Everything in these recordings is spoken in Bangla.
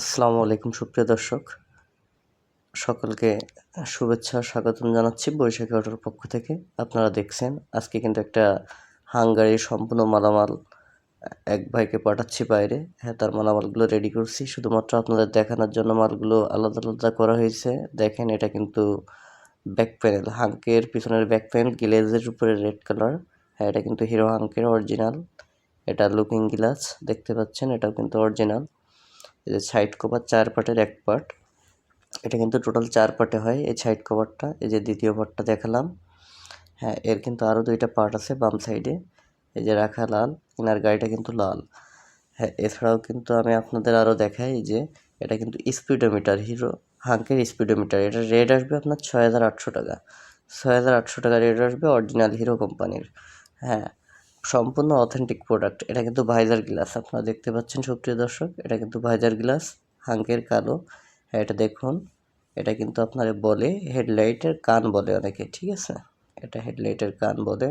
আসসালামু আলাইকুম, সুপ্রিয় দর্শক। সকলকে শুভেচ্ছা, স্বাগতম জানাচ্ছি বৈশাখী অটোর পক্ষ থেকে। আপনারা দেখছেন, আজকে কিন্তু একটা হাঙ্গারির সম্পূর্ণ মালামাল এক ভাইকে পাঠাচ্ছি বাইরে। হ্যাঁ তার মালামালগুলো রেডি করছি। শুধুমাত্র আপনাদের দেখানোর জন্য মালগুলো আলাদা আলাদা করা হয়েছে। দেখেন, এটা কিন্তু ব্যাক প্যানেল হাঙ্কের পিছনের ব্যাক প্যানেল গ্লেজের উপরে রেড কালার হ্যাঁ এটা কিন্তু হিরো হাঙ্কের অরিজিনাল এটা লুকিং গ্লাস দেখতে পাচ্ছেন, এটাও কিন্তু অরিজিনাল এই যে সাইড কভার চার পার্টের এক পার্ট এটা কিন্তু টোটাল চার পার্টে হয় এই সাইড কভারটা এই যে দ্বিতীয় পার্টটা দেখালাম। হ্যাঁ এর কিন্তু আরও দুইটা পার্ট আছে বাম সাইডে এই যে রাখা লাল ইনার গাড়িটা কিন্তু লাল। হ্যাঁ এছাড়াও কিন্তু আমি আপনাদের আরও দেখাই যে এটা কিন্তু স্পিডোমিটার হিরো হাঙ্কের স্পিডোমিটার এটা রেট আসবে আপনার ছয় হাজার আটশো টাকা। ছয় হাজার আটশো টাকা রেট আসবে অরিজিনাল হিরো কোম্পানির হ্যাঁ সম্পূর্ণ অথেন্টিক প্রোডাক্ট এটা কিন্তু ভাইজার গ্লাস। আপনারা দেখতে পাচ্ছেন, সুপ্রিয় দর্শক, এটা কিন্তু ভাইজার গ্লাস, হাঙ্কের কালো। হ্যাঁ এটা দেখুন। এটা কিন্তু আপনারা বলে, হেডলাইটের কান বলে অনেকে, ঠিক আছে? এটা হেডলাইটের কান বলে।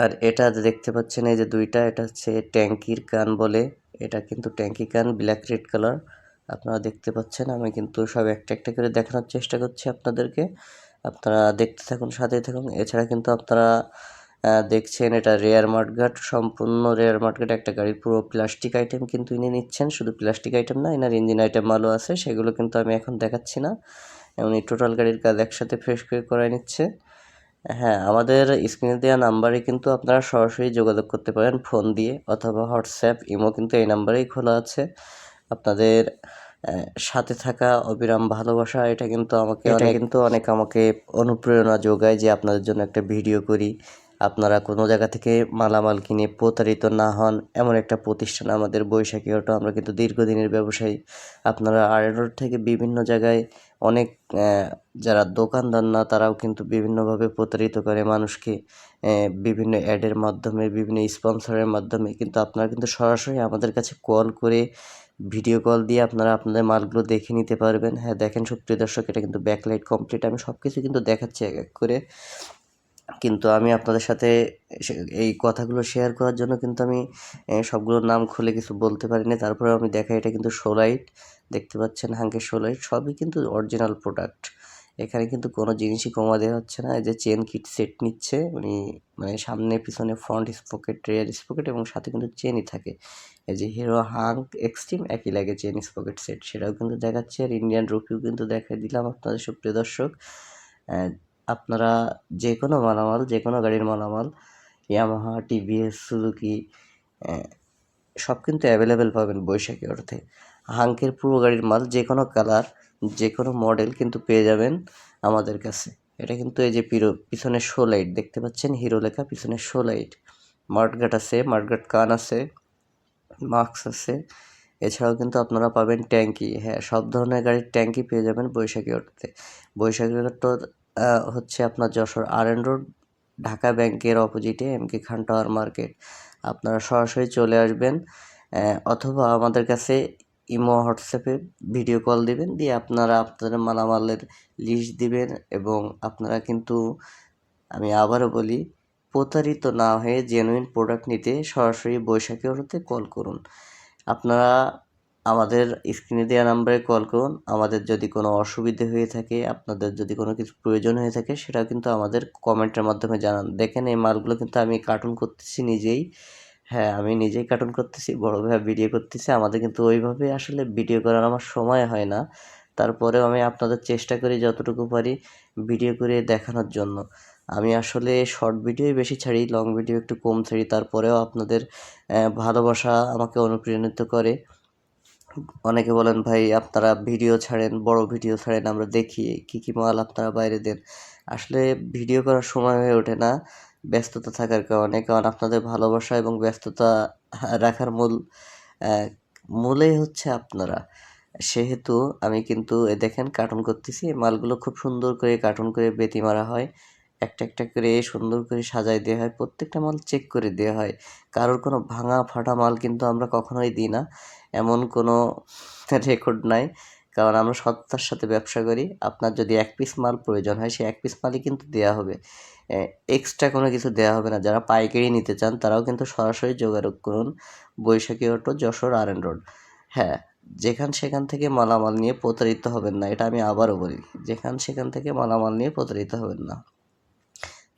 আর এটা দেখতে পাচ্ছেন, এই যে দুইটা, এটা হচ্ছে ট্যাঙ্কির কান বলে। এটা কিন্তু ট্যাঙ্কি কান ব্ল্যাক রেড কালার আপনারা দেখতে পাচ্ছেন, আমি কিন্তু সব একটা একটা করে দেখানোর চেষ্টা করছি আপনাদেরকে। আপনারা দেখতে থাকুন সাথে থাকুন। এছাড়া কিন্তু আপনারা দেখছেন এটা রেয়ার মার্টগাট সম্পূর্ণ রেয়ার মার্টগাট একটা গাড়ি পুরো প্লাস্টিক আইটেম কিন্তু ইনি নিচ্ছেন শুধু প্লাস্টিক আইটেম না এনার ইঞ্জিন আইটেম মালও আছে সেগুলো কিন্তু আমি এখন দেখাচ্ছি না। উনি টোটাল গাড়ির কাজ একসাথে ফ্রেশ করে করাই নিচ্ছে। হ্যাঁ আমাদের স্ক্রিনে দেওয়া নাম্বারে কিন্তু আপনারা সরাসরি যোগাযোগ করতে পারেন ফোন দিয়ে অথবা হোয়াটসঅ্যাপ ইমো কিন্তু এই নাম্বারেই খোলা আছে। আপনাদের সাথে থাকা অবিরাম ভালোবাসা এটা কিন্তু আমাকে এটা কিন্তু অনেক আমাকে অনুপ্রেরণা যোগায় যে আপনাদের জন্য একটা ভিডিও করি। আপনারা কোনো জায়গা থেকে মালামাল কিনে প্রতারিত না হন, এমন একটা প্রতিষ্ঠান আমাদের বৈশাখী অটো। আমরা কিন্তু দীর্ঘদিনের ব্যবসায়ী। আপনারা আড়ানোর থেকে বিভিন্ন জায়গায় অনেক যারা দোকানদার না, তারাও কিন্তু বিভিন্নভাবে প্রতারিত করে মানুষকে। বিভিন্ন অ্যাডের মাধ্যমে, বিভিন্ন স্পন্সরের মাধ্যমে। কিন্তু আপনারা কিন্তু সরাসরি আমাদের কাছে কল করে ভিডিও কল দিয়ে আপনারা আপনাদের মালগুলো দেখে নিতে পারবেন। হ্যাঁ দেখেন সুপ্রিয় দর্শক, এটা কিন্তু ব্যাকলাইট কমপ্লিট। আমি সব কিছু কিন্তু দেখাচ্ছি এক এক করে। কিন্তু আমি আপনাদের সাথে এই কথাগুলো শেয়ার করার জন্য কিন্তু আমি সবগুলোর নাম খুলে কিছু বলতে পারিনি। তারপরে আমি দেখাই, এটা কিন্তু সোলাইট দেখতে পাচ্ছেন হাঙ্কের সোলাইট সবই কিন্তু অরিজিনাল প্রোডাক্ট এখানে কিন্তু কোনো জিনিসই কমা দেওয়া হচ্ছে না। এই যে চেন কিট সেট নিচ্ছে, উনি মানে সামনে, পিছনে ফ্রন্ট স্পকেট রেয়ার স্পকেট এবং সাথে কিন্তু চেনই থাকে। এই যে হিরো হাঙ্ক এক্সট্রিম একই লাগে চেন স্পকেট সেট সেটাও কিন্তু দেখাচ্ছে। আর ইন্ডিয়ান রুপিও কিন্তু দেখাই দিলাম আপনাদের, সুপ্রিয় দর্শক। আপনারা যে কোনো মালামাল যে কোনো গাড়ির মালামাল ইয়ামাহা টিভিএস সুজুকি সব কিন্তু অ্যাভেলেবেল পাবেন বৈশাখী অর্থে। হাঙ্কের পুরো গাড়ির মাল যে কোনো কালার যে কোনো মডেল কিন্তু পেয়ে যাবেন আমাদের কাছে। এটা কিন্তু এই যে পিরো, পিছনে শো লাইট দেখতে পাচ্ছেন? হিরো লেখা, পিছনে শো লাইট মার্টগাট আছে, মার্টগাট কান আছে, মাস্ক আছে। এছাড়াও কিন্তু আপনারা পাবেন ট্যাঙ্কি। হ্যাঁ সব ধরনের গাড়ির ট্যাঙ্কি পেয়ে যাবেন বৈশাখী অটোতে বৈশাখী অটো হচ্ছে আপনার Jessore R N road Dhaka ব্যাংকের অপোজিটে M K Khan tower market আপনারা সরাসরি চলে আসবেন অথবা আমাদের কাছে ইমো হোয়াটসঅ্যাপে ভিডিও কল দিবেন, দিয়ে আপনারা আপনাদের মালামালের লিস্ট দিবেন এবং আপনারা কিন্তু, আমি আবারও বলি, প্রতারিত না হয়ে জেনুইন প্রোডাক্ট নিতে সরাসরি বৈশাখী অটোতে কল করুন। আপনারা আমাদের স্ক্রিনে দেওয়া নাম্বারে কল করুন। আমাদের যদি কোনো অসুবিধে হয়ে থাকে, আপনাদের যদি কোনো কিছু প্রয়োজন হয়ে থাকে, সেটাও কিন্তু আমাদের কমেন্টের মাধ্যমে জানান। দেখেন, এই মালগুলো কিন্তু আমি কার্টুন করতেছি নিজেই। হ্যাঁ আমি নিজেই কার্টুন করতেছি বড়োভাবে ভিডিও করতেছি। আমাদের কিন্তু ওইভাবে আসলে ভিডিও করার আমার সময় হয় না। তারপরেও আমি আপনাদের চেষ্টা করি যতটুকু পারি ভিডিও করে দেখানোর জন্য। আমি আসলে শর্ট ভিডিওই বেশি ছাড়ি লং ভিডিও একটু কম ছাড়ি। তারপরেও আপনাদের ভালোবাসা আমাকে অনুপ্রাণিত করে। অনেকে বলেন, ভাই, আপনারা ভিডিও ছাড়েন, বড় ভিডিও ছাড়েন, আমরা দেখি কী কী মাল আপনারা বাইরে দেন। আসলে ভিডিও করার সময় হয়ে ওঠে না, ব্যস্ততা থাকার কারণে। কারণ আপনাদের ভালোবাসা এবং ব্যস্ততা রাখার মূল মূলেই হচ্ছে আপনারা। সেহেতু আমি কিন্তু দেখেন কার্টুন করতেছি, মালগুলো খুব সুন্দর করে কার্টুন করে বেতি মারা হয়। একটা একটা করে সুন্দর করে সাজাই দেওয়া হয়, প্রত্যেকটা মাল চেক করে দেওয়া হয়। কারোর কোনো ভাঙা ফাটা মাল কিন্তু আমরা কখনোই দিই না। এমন কোনো রেকর্ড নাই। কারণ আমরা সততার সাথে ব্যবসা করি। আপনার যদি এক পিস মাল প্রয়োজন হয়, সেই এক পিস মালই কিন্তু দেওয়া হবে। এক্সট্রা কোনো কিছু দেওয়া হবে না। যারা পাইকারি নিতে চান, তারাও কিন্তু সরাসরি যোগাযোগ করুন। Baishakhi auto, Jessore R N road হ্যাঁ যেখান সেখান থেকে মালামাল নিয়ে প্রতারিত হবেন না। এটা আমি আবারও বলি, যেখান সেখান থেকে মালামাল নিয়ে প্রতারিত হবেন না।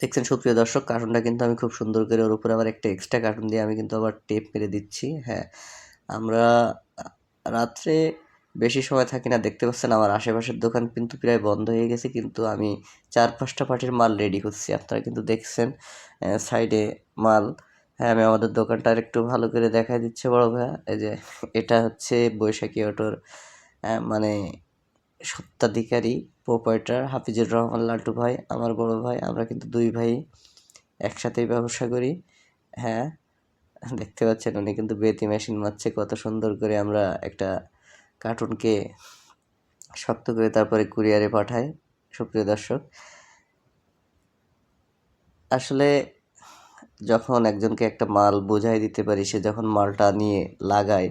দেখছেন, সুপ্রিয় দর্শক কার্টুনটা কিন্তু আমি খুব সুন্দর করে ওর উপরে আবার একটা এক্সট্রা কার্টুন দিয়ে আমি কিন্তু আবার টেপ মেরে দিচ্ছি। হ্যাঁ আমরা রাত্রে বেশি সময় থাকি না। দেখতে পাচ্ছেন আমার আশেপাশের দোকান কিন্তু প্রায় বন্ধ হয়ে গেছে, কিন্তু আমি চার পাঁচটা পার্টির মাল রেডি করছি। আপনারা কিন্তু দেখছেন সাইডে মাল। হ্যাঁ আমি আমাদের দোকানটা একটু ভালো করে দেখাই দিচ্ছে বড় ভাইয়া এই যে, এটা হচ্ছে বৈশাখী অটোর মানে সত্ত্বাধিকারী প্রোপাইটার হাফিজুর রহমান লাল্টু ভাই, আমার বড় ভাই। আমরা কিন্তু দুই ভাই একসাথেই ব্যবসা করি। হ্যাঁ দেখতে পাচ্ছেন উনি কিন্তু বেতি মেশিন মারছে, কত সুন্দর করে আমরা একটা কার্টুনকে শক্ত করে তারপরে কুরিয়ারে পাঠাই, সুপ্রিয় দর্শক। আসলে যখন একজনকে একটা মাল বোঝাই দিতে পারি, সে যখন মালটা নিয়ে লাগায়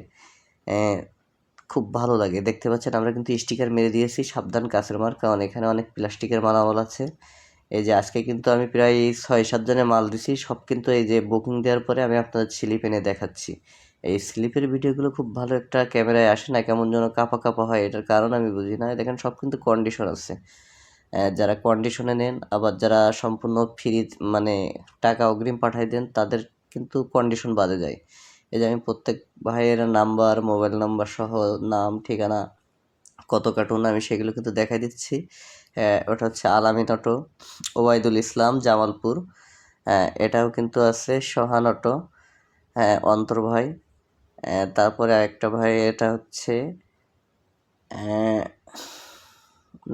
খুব ভালো লাগে। দেখতে পাচ্ছেন আমরা কিন্তু স্টিকার মেরে দিয়েছি, সাবধান কাছের মার কারণ এখানে অনেক প্লাস্টিকের মালামাল আছে। এই যে আজকে কিন্তু আমি প্রায় ছয় সাত জনের মাল দিছি, সব কিন্তু এই যে বুকিং দেওয়ার পরে আমি আপনাদের স্লিপ এনে দেখাচ্ছি। এই স্লিপের ভিডিওগুলো খুব ভালো একটা ক্যামেরায় আসে না, কেমন যেন কাপা কাপা হয়, এটার কারণ আমি বুঝি না। দেখেন, সব কিন্তু কন্ডিশন আছে। যারা কন্ডিশনে নেন, আবার যারা সম্পূর্ণ ফ্রি মানে টাকা অগ্রিম পাঠাই দেন, তাদের কিন্তু কন্ডিশন বাদে যায়। এই যে আমি প্রত্যেক ভাইয়ের নাম্বার মোবাইল নাম্বার সহ নাম, ঠিকানা, কত কার্টুন আমি সেগুলো কিন্তু দেখাই দিচ্ছি। ওটা হচ্ছে আলামিন অটো ওবায়দুল ইসলাম জামালপুর। হ্যাঁ, এটাও কিন্তু আছে সোহান অটো হ্যাঁ অন্তর ভাই। তারপরে আরেকটা ভাই এটা হচ্ছে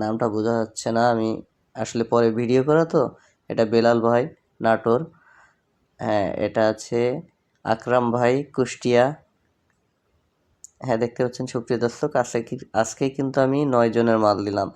নামটা বোঝা যাচ্ছে না আমি আসলে পরে ভিডিও করা তো। এটা বেলাল ভাই নাটোর। হ্যাঁ এটা আছে আকরাম ভাই কুষ্টিয়া। হ্যাঁ দেখতে পাচ্ছেন সুপ্রিয় দর্শক আজকে আজকেই কিন্তু আমি নয় জনের মাল দিলাম